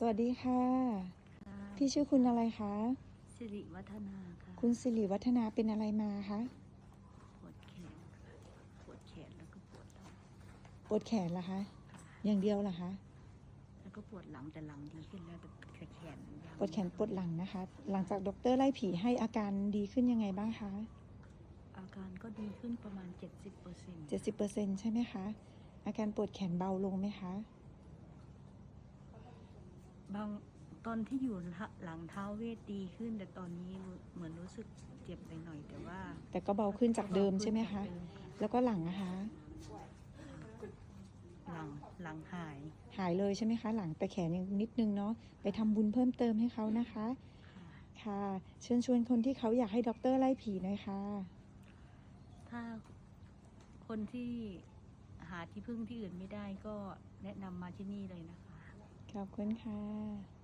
สวัสดีค่ะค่ะ พี่ชื่อคุณอะไรคะ สิริวัฒนาค่ะคุณสิริวัฒนาเป็นอะไรมาคะ ปวดแขนปวดแขนแล้วก็ปวดหลังปวดแขนเหรอคะ อย่างเดียวเหรอคะ แล้วก็ปวดหลังแต่หลังดีขึ้นแล้วแต่แขนยังปวดแขนปวดหลังนะคะ หลังจากดรไล่ผีให้อาการดีขึ้นยังไงบ้างคะ อาการก็ดีขึ้นประมาณ 70เปอร์เซ็นต์70%ใช่ไหมคะ อาการปวดแขนเบาลงไหมคะ บางตอนที่อยู่หลังเท้าเวทดีขึ้น แต่ตอนนี้เหมือนรู้สึกเจ็บไปหน่อยแต่ว่า แต่ก็เบาขึ้นจากเดิมใช่ไหมคะเบาขึ้นจากเดิมแล้วก็หลังนะคะ หลังหลังหาย หายเลยใช่ไหมคะ หลังแต่แขนยังนิดนึงเนาะไปทำบุญเพิ่มเติมให้เขานะคะค่ะค่ะเชิญชวนคนที่เขาอยากให้ดรไล่ผีหน่อยค่ะ ถ้าคนที่หาที่พึ่งที่อื่นไม่ได้ก็แนะนำมาที่นี่เลยนะคะ ขอบคุณค่ะ